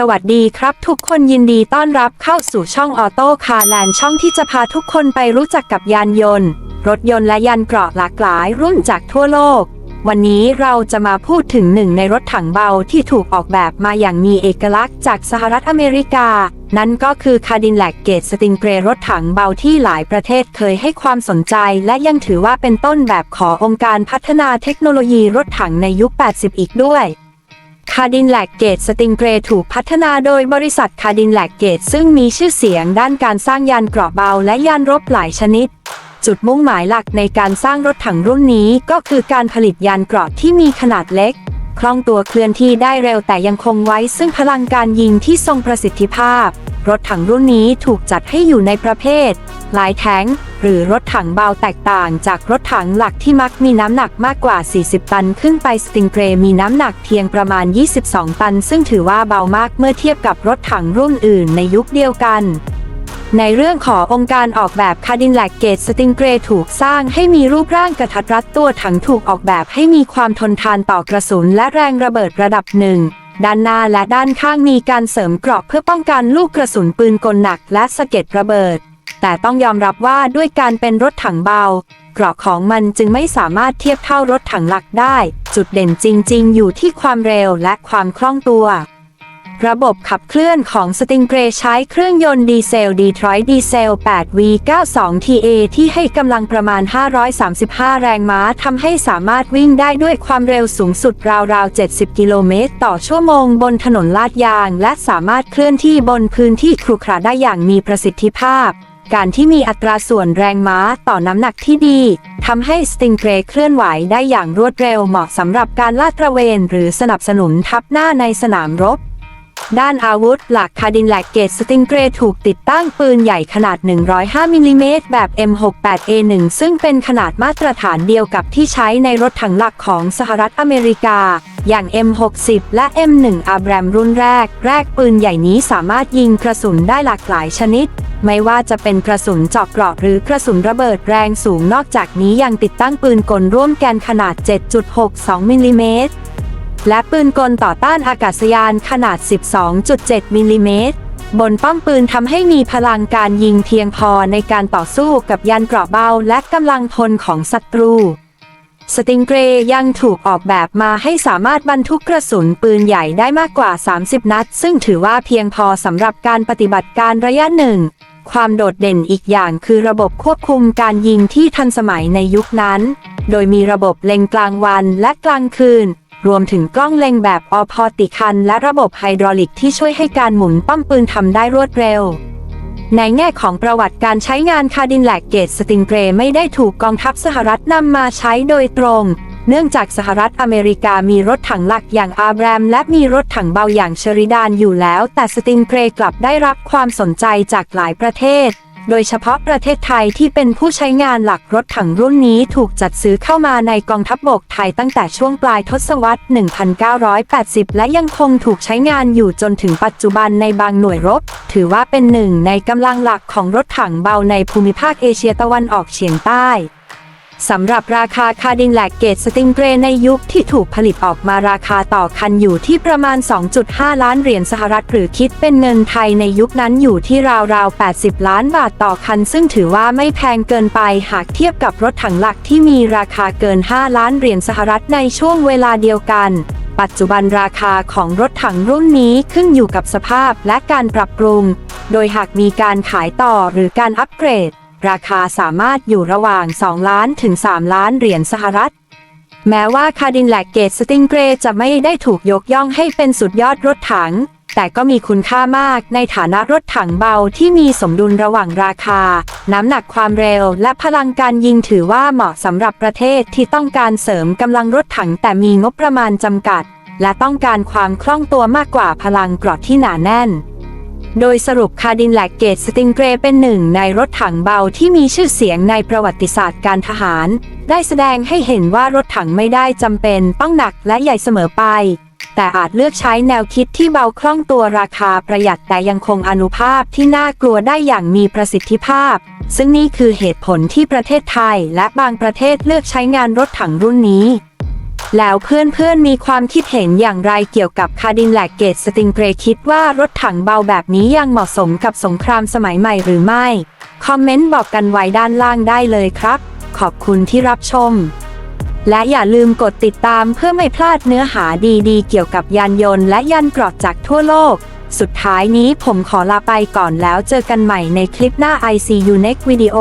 สวัสดีครับทุกคนยินดีต้อนรับเข้าสู่ช่องออโต้คาร์แลนด์ช่องที่จะพาทุกคนไปรู้จักกับยานยนต์ รถยนต์และยานเกราะหลากหลายรุ่นจากทั่วโลก วันนี้เราจะมาพูดถึงหนึ่งในรถถังเบาที่ถูกออกแบบมาอย่างมีเอกลักษณ์จากสหรัฐอเมริกา นั่นก็คือคาดินแลกเกตสติงเกรรถถังเบาที่หลายประเทศเคยให้ความสนใจ และยังถือว่าเป็นต้นแบบขององค์การพัฒนาเทคโนโลยีรถถังในยุค 80 อีกด้วย คาดินแลกเกตสติงเกรถูกพัฒนาโดยบริษัทคาดินแลกเกตซึ่งมีชื่อเสียงด้านการสร้างยานเกราะเบาและยานรบหลายชนิด จุดมุ่งหมายหลักในการสร้างรถถังรุ่นนี้ก็คือการผลิตยานเกราะที่มีขนาดเล็ก คล่องตัวเคลื่อนที่ได้เร็วแต่ยังคงไว้ซึ่งพลังการยิงที่ทรงประสิทธิภาพ รถถังรุ่นนี้ถูกจัดให้อยู่ในประเภทหลายแท้งหรือรถถังเบาแตกต่างจากรถถังหลักที่มักมีน้ำหนักมากกว่า 40 ตัน ขึ้นไปสติงเกรมีน้ำหนักเพียงประมาณ 22 ตัน ซึ่งถือว่าเบามากเมื่อเทียบกับรถถังรุ่นอื่นในยุคเดียวกัน ในเรื่องขององค์การออกแบบคาดินแลกเกตสติงเกรถูกสร้างให้มีรูปร่างกระทัดรัดตัวถังถูกออกแบบให้มีความทนทานต่อกระสุนและแรงระเบิดระดับหนึ่ง ด้านหน้าและด้านข้างมีการเสริมเกราะเพื่อป้องกันลูกกระสุนปืนกลหนักและสะเก็ดระเบิด แต่ต้องยอมรับว่าด้วยการเป็นรถถังเบา เกราะของมันจึงไม่สามารถเทียบเท่ารถถังหลักได้ จุดเด่นจริง ๆ อยู่ที่ความเร็วและความคล่องตัว ระบบขับเคลื่อนของสติงเกรใช้เครื่องยนต์ดีเซลดีทรอยต์ดีเซล 8V92TA ที่ให้กำลังประมาณ 535 แรงม้าทำให้สามารถวิ่งได้ด้วยความเร็วสูงสุดราวๆ 70 กิโลเมตร ต่อชั่วโมงบนถนนลาดยาง และสามารถเคลื่อนที่บนพื้นที่ครุขระได้อย่างมีประสิทธิภาพการที่มีอัตราส่วนแรงม้าต่อน้ำหนักที่ดีทำให้สติงเกรเคลื่อนไหวได้อย่างรวดเร็วเหมาะสำหรับการลาดตระเวน หรือสนับสนุนทับหน้าในสนามรบ ด้านอาวุธหลักคาดินแลกเกตสติงเกรถูกติดตั้งปืนใหญ่ขนาด 105 มิลลิเมตรแบบ M68A1 ซึ่งเป็นขนาดมาตรฐานเดียวกับที่ใช้ในรถถังหลักของสหรัฐอเมริกา อย่าง M60 และ M1 อาแบรมรุ่นแรก แรกปืนใหญ่นี้สามารถยิงกระสุนได้หลากหลายชนิด ไม่ว่าจะเป็นกระสุนเจาะเกราะหรือกระสุนระเบิดแรงสูงนอกจากนี้ยังติดตั้งปืนกลร่วมแกนขนาด 7.62 มิลลิเมตร และปืนกลต่อต้านอากาศยานขนาด 12.7 มิลลิเมตร บนป้อมปืนทำให้มีพลังการยิงเพียงพอในการต่อสู้กับยานเกราะเบาและกำลังพลของศัตรู สติงเกรยังถูกออกแบบมาให้สามารถบรรทุกกระสุนปืนใหญ่ได้มากกว่า 30 นัด ซึ่งถือว่าเพียงพอสำหรับการปฏิบัติการระยะหนึ่ง ความโดดเด่นอีกอย่างคือระบบควบคุมการยิงที่ทันสมัยในยุคนั้น โดยมีระบบเล็งกลางวันและกลางคืน รวมถึงกล้องเล็งแบบอพอติคัน และระบบไฮดรอลิกที่ช่วยให้การหมุนป้อมปืนทำได้รวดเร็ว ในแง่ของประวัติการใช้งานคาดินแลกเกตสติงเกรไม่ได้ถูกกองทัพสหรัฐนำมาใช้โดยตรง เนื่องจากสหรัฐอเมริกามีรถถังหลักอย่างอาแบรม และมีรถถังเบาอย่างเชอริดานอยู่แล้ว แต่สติงเกรกลับได้รับความสนใจจากหลายประเทศ โดยเฉพาะประเทศไทยที่เป็นผู้ใช้งานหลักรถถังรุ่นนี้ถูกจัดซื้อเข้ามาในกองทัพบบกไทยตั้งแต่ช่วงปลายทศวรรษ 1980 และยังคงถูกใช้งานอยู่จนถึงปัจจุบันในบางหน่วยรบ ถือว่าเป็นหนึ่งในกำลังหลักของรถถังเบาในภูมิภาคเอเชียตะวันออกเฉียงใต้ สำหรับราคาคาดินแลกเกตสติงเกรในยุคที่ถูกผลิตออกมาราคาต่อคันอยู่ที่ประมาณ 2.5 ล้านเหรียญสหรัฐหรือคิดเป็นเงินไทยในยุคนั้นอยู่ที่ราวๆ 80 ล้านบาทต่อคัน ซึ่งถือว่าไม่แพงเกินไปหากเทียบกับรถถังหลักที่มีราคาเกิน 5 ล้านเหรียญสหรัฐในช่วงเวลาเดียวกัน ปัจจุบันราคาของรถถังรุ่นนี้ขึ้นอยู่กับสภาพและการปรับปรุง โดยหากมีการขายต่อหรือการอัปเกรด ราคาสามารถอยู่ระหว่าง 2 ล้านถึง 3 ล้านเหรียญสหรัฐ แม้ว่าคาดินแลกเกตสติงเกรจะไม่ได้ถูกยกย่องให้เป็นสุดยอดรถถัง แต่ก็มีคุณค่ามากในฐานะรถถังเบาที่มีสมดุลระหว่างราคา น้ำหนักความเร็วและพลังการยิงถือว่าเหมาะสำหรับประเทศที่ต้องการเสริมกำลังรถถังแต่มีงบประมาณจำกัด และต้องการความคล่องตัวมากกว่าพลังกราะที่หนาแน่น โดยสรุปคาดินแลกเกตสติงเกรเป็นหนึ่งในรถถังเบาที่มีชื่อเสียงในประวัติศาสตร์การทหาร ได้แสดงให้เห็นว่ารถถังไม่ได้จำเป็นต้องหนักและใหญ่เสมอไป แต่อาจเลือกใช้แนวคิดที่เบาคล่องตัวราคาประหยัดแต่ยังคงอนุภาพที่น่ากลัวได้อย่างมีประสิทธิภาพ ซึ่งนี่คือเหตุผลที่ประเทศไทยและบางประเทศเลือกใช้งานรถถังรุ่นนี้ แล้วเพื่อนๆมีความคิดเห็นอย่างไรเกี่ยวกับคาดินแลกเกตสติงเกรคิดว่ารถถังเบาแบบนี้ยังเหมาะสมกับสงครามสมัยใหม่หรือไม่ คอมเมนต์บอกกันไว้ด้านล่างได้เลยครับ ขอบคุณที่รับชม และอย่าลืมกดติดตามเพื่อไม่พลาดเนื้อหาดีๆ เกี่ยวกับยานยนต์และยานเกรอบจากทั่วโลก สุดท้ายนี้ผมขอลาไปก่อนแล้วเจอกันใหม่ในคลิปหน้า ICU Next Video